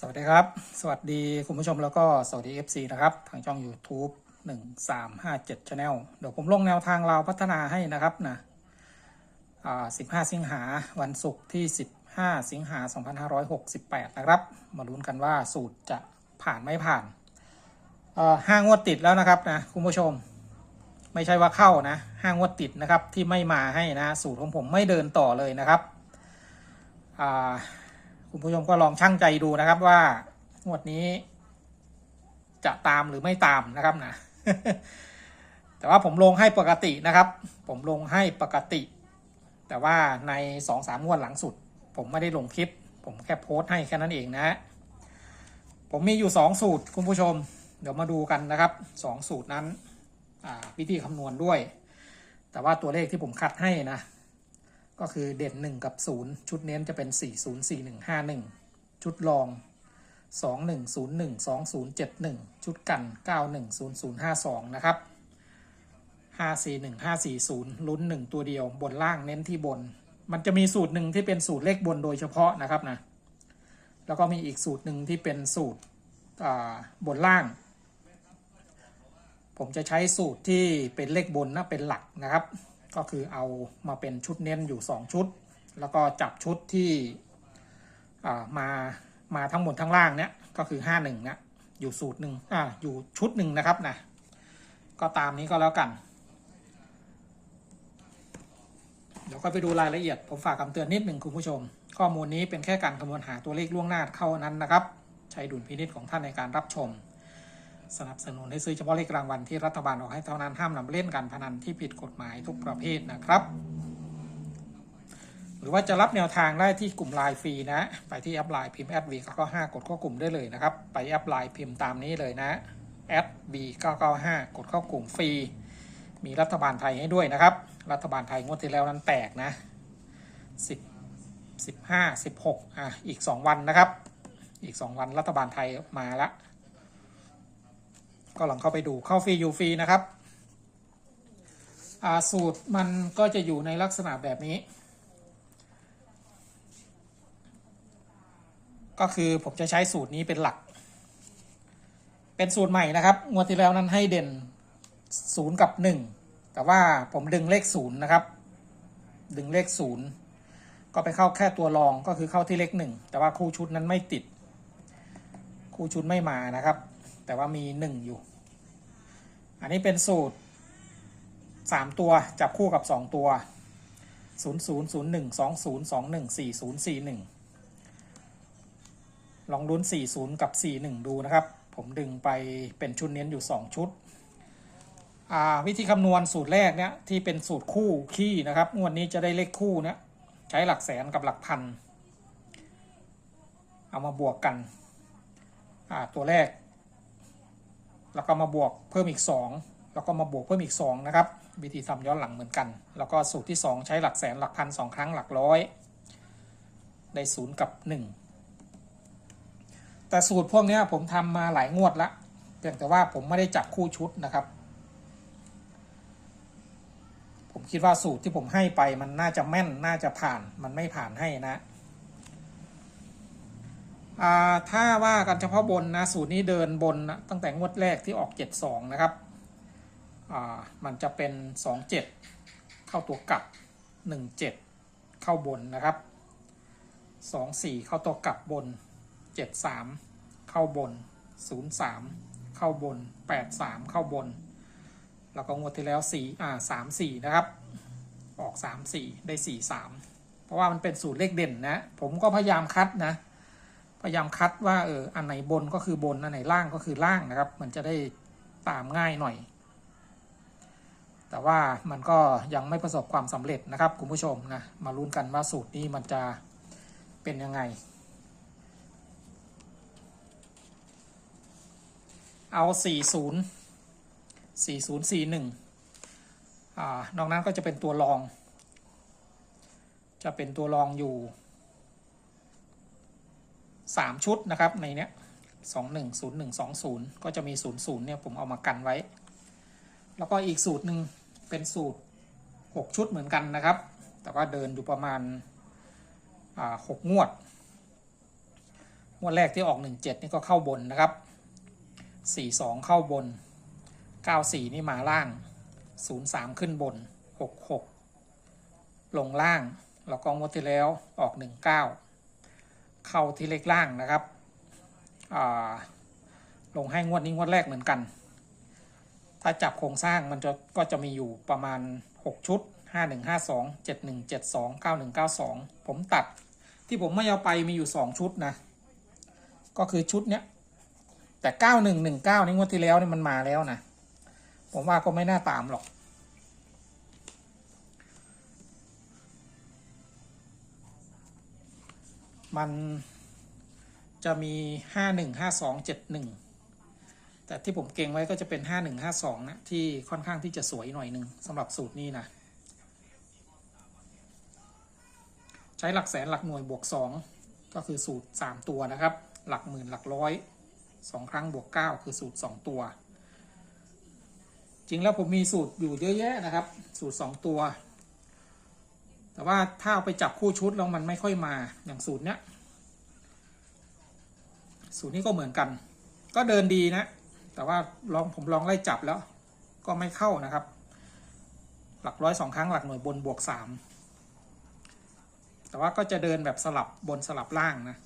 สวัสดีครับ สวัสดีคุณผู้ชมแล้วก็สวัสดี FC นะครับ ทางช่อง YouTube 1357 Channel เดี๋ยวผมลงแนวทางเราพัฒนาให้นะครับนะ15 สิงหาวันศุกร์ที่ 15 สิงหา 2568 นะครับ มาลุ้นกันว่าสูตรจะผ่านไม่ผ่านห้างวดติดแล้วนะครับนะคุณผู้ชม ไม่ใช่ว่าเข้านะห้างวดติดนะครับที่ไม่มาให้นะ สูตรของผมไม่เดินต่อเลยนะครับ คุณผู้ชมก็ลองชั่งใจดูนะครับว่างวดนี้ จะตามหรือไม่ตามนะครับนะ แต่ว่าผมลงให้ปกตินะครับ ผมลงให้ปกติ แต่ว่าในสองสามงวดหลังสุด ผมไม่ได้ลงคลิป ผมแค่โพสต์ให้แค่นั้นเองนะ ผมมีอยู่สองสูตรคุณผู้ชม เดี๋ยวมาดูกันนะครับสองสูตรนั้นวิธีคำนวณด้วย แต่ว่าตัวเลขที่ผมคัดให้นะ ก็คือเด่น 1 กับ 0 ชุดเน้นจะเป็น 4 0 4 1 5 1 ชุดรอง 2 1 0 1 2 0 7 1 ชุดกัน 9 1 0 0 5 2 นะครับ 5 4 1 5 4 0 ลุ้น 1 ตัวเดียวบนล่างเน้นที่บน มันจะมีสูตรหนึ่งที่เป็นสูตรเลขบนโดยเฉพาะนะครับนะ แล้วก็มีอีกสูตรหนึ่งที่เป็นสูตรบนล่าง ผมจะใช้สูตรที่เป็นเลขบนนะเป็นหลักนะครับ ก็คือเอามาเป็นชุดเน้นอยู่ 2 ชุด แล้วก็จับชุดที่มามาทั้งหมดทั้งล่างเนี้ยก็คือ 5 1เนี่ยอยู่สูตรหนึ่งอ่าอยู่ชุดหนึ่งนะครับนะก็ตามนี้ก็แล้วกัน เดี๋ยวก็ไปดูรายละเอียด ผมฝากคำเตือนนิดหนึ่งคุณผู้ชม ข้อมูลนี้เป็นแค่การคำนวณหาตัวเลขล่วงหน้าเข้านั้นนะครับ ใช้ดุลพินิจของท่านในการรับชม สนับสนุนให้ซื้อเฉพาะเลขรางวัลที่รัฐบาลออกให้เท่านั้นห้ามนำเล่นการพนันที่ผิดกฎหมายทุกประเภทนะครับ หรือว่าจะรับแนวทางได้ที่กลุ่มไลน์ฟรีนะ ไปที่แอปไลน์พิมพ์แอดวีก็ห้ากดเข้ากลุ่มได้เลยนะครับ ไปแอปไลน์พิมพ์ตามนี้เลยนะแอดบี995กดเข้ากลุ่มฟรี มีรัฐบาลไทยให้ด้วยนะครับ รัฐบาลไทยงวดที่แล้วนั้นแตกนะ10 15 16อะอีก2วันนะครับ อีก2วันรัฐบาลไทยมาล้ว ก็ลองเข้าไปดูเข้าฟรีอยู่ฟรีนะครับสูตรมันก็จะอยู่ในลักษณะแบบนี้ ก็คือผมจะใช้สูตรนี้เป็นหลัก เป็นสูตรใหม่นะครับงวดที่แล้วนั้นให้เด่น 0 กับ 1 แต่ว่าผมดึงเลข 0 นะครับ ดึงเลข 0 ก็ไปเข้าแค่ตัวรองก็คือเข้าที่เลข 1 แต่ว่าคู่ชุดนั้นไม่ติด คู่ชุดไม่มานะครับ แต่ว่ามี1อยู่ อันนี้เป็นสูตร3ตัวจับคู่กับ2ตัว0 0 0 1 2 0 2 1 4 0 4 1ลองลุ้น40กับ41ดูนะครับ ผมดึงไปเป็นชุดเน้นอยู่2ชุดอ่าวิธีคำนวณสูตรแรกเนี่ยที่เป็นสูตรคู่ขี้นะครับงวดนี้จะได้เลขคู่เนี่ยใช้หลักแสนกับหลักพัน เอามาบวกกันอ่าตัวแรก แล้วก็มาบวกเพิ่มอีก 2 แล้วก็มาบวกเพิ่มอีก 2 นะครับ วิธีทำย้อนหลังเหมือนกัน แล้วก็สูตรที่ 2 ใช้หลักแสนหลักพันสองครั้งหลักร้อย ได้0กับ 1 แต่สูตรพวกนี้ผมทำมาหลายงวดละเพียงแต่ว่าผมไม่ได้จับคู่ชุดนะครับ ผมคิดว่าสูตรที่ผมให้ไปมันน่าจะแม่นน่าจะผ่านมันไม่ผ่านให้นะ ถ้าว่ากันเฉพาะบนนะสูตรนี้เดินบนนะตั้งแต่งวดแรกที่ออก 72 นะครับ มันจะเป็น 27 เข้าตัวกลับ 17 เข้าบนนะครับ 24 เข้าตัวกลับบน 73 เข้าบน 03 เข้าบน 83 เข้าบน แล้วก็งวดที่แล้ว4อ่า34 นะครับ ออก 34 ได้ 43 เพราะว่ามันเป็นสูตรเลขเด่นนะ ผมก็พยายามคัดนะ พยายามคัดว่าเอออันไหนบนก็คือบน อันไหนล่างก็คือล่างนะครับ มันจะได้ตามง่ายหน่อย แต่ว่ามันก็ยังไม่ประสบความสำเร็จนะครับคุณผู้ชมนะมาลุ้นกันว่าสูตรนี้มันจะเป็นยังไง เอา 40 4041อ่านอกนั้นก็จะเป็นตัวรอง จะเป็นตัวรองอยู่ 3 ชุดนะครับในเนี้ย210120ก็จะมี00เนี่ยผมเอามากันไว้ แล้วก็อีกสูตรหนึ่งเป็นสูตร 6 ชุดเหมือนกันนะครับ แต่ว่าเดินอยู่ประมาณอ่า6งวด งวันแรกที่ออกหนึ่งเจ็ดนี่ก็เข้าบนนะครับสี่สองเข้าบนเก้าสี่นี่มาล่างศูนย์สามขึ้นบนหกหกลงล่าง แล้วก็งวดที่แล้วออกหนึ่ง เข้าที่เล็กล่างนะครับลงให้งวดนี้งวดแรกเหมือนกัน ถ้าจับโครงสร้างมันจะก็จะมีอยู่ประมาณ 6 ชุด 5 1 5 2 7 1 7 2 9 1 9 2 ผมตัดที่ผมไม่เอาไปมีอยู่ 2 ชุดนะ ก็คือชุดเนี้ย แต่ 9119 นี่งวดที่แล้วนี่มันมาแล้วนะ ผมว่าก็ไม่น่าตามหรอก มันจะมี 51 52 71 แต่ที่ผมเก่งไว้ก็จะเป็น 5152 นะ ที่ค่อนข้างที่จะสวยหน่อยหนึ่งสำหรับสูตรนี้นะ ใช้หลักแสนหลักหน่วยบวก 2 ก็คือสูตร 3 ตัวนะครับ หลักหมื่นหลักร้อย 2 ครั้งบวก 9 คือสูตร 2 ตัว จริงแล้วผมมีสูตรอยู่เยอะแยะนะครับ สูตร 2 ตัว แต่ว่าถ้าเอาไปจับคู่ชุดแล้วมันไม่ค่อยมาอย่างสูตรเนี้ยสูตรนี้ก็เหมือนกัน ก็เดินดีนะ แต่ว่าลองผมลองไล่จับแล้ว ก็ไม่เข้านะครับ หลักร้อยสองครั้งหลักหน่วยบนบวกสามแต่ว่าก็จะเดินแบบสลับบนสลับล่างนะ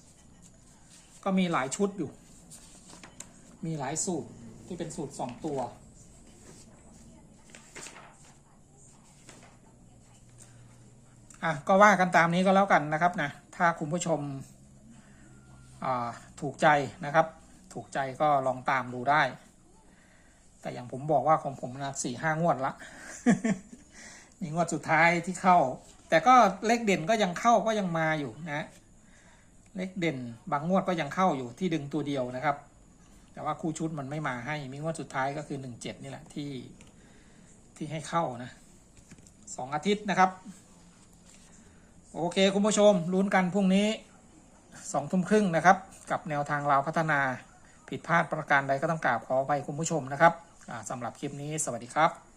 ก็มีหลายชุดอยู่ มีหลายสูตรที่เป็นสูตรสองตัว อะก็ว่ากันตามนี้ก็แล้วกันนะครับนะถ้าคุณผู้ชมถูกใจนะครับ ถูกใจก็ลองตามดูได้ แต่อย่างผมบอกว่าของผมนะสี่ห้างวดละนี่งวดสุดท้ายที่เข้า แต่ก็เลขเด่นก็ยังเข้าก็ยังมาอยู่นะเลขเด่นบางงวดก็ยังเข้าอยู่ที่ดึงตัวเดียวนะครับ แต่ว่าคู่ชุดมันไม่มาให้ มีงวดสุดท้ายก็คือหนึ่งเจ็ดนี่แหละที่ที่ให้เข้านะสองอาทิตย์นะครับ โอเค คุณผู้ชมลุ้นกันพรุ่งนี้สองทุ่มครึ่งนะครับ กับแนวทางเราพัฒนาผิดพลาดประการใดก็ต้องกราบขอไปคุณผู้ชมนะครับสำหรับคลิปนี้สวัสดีครับ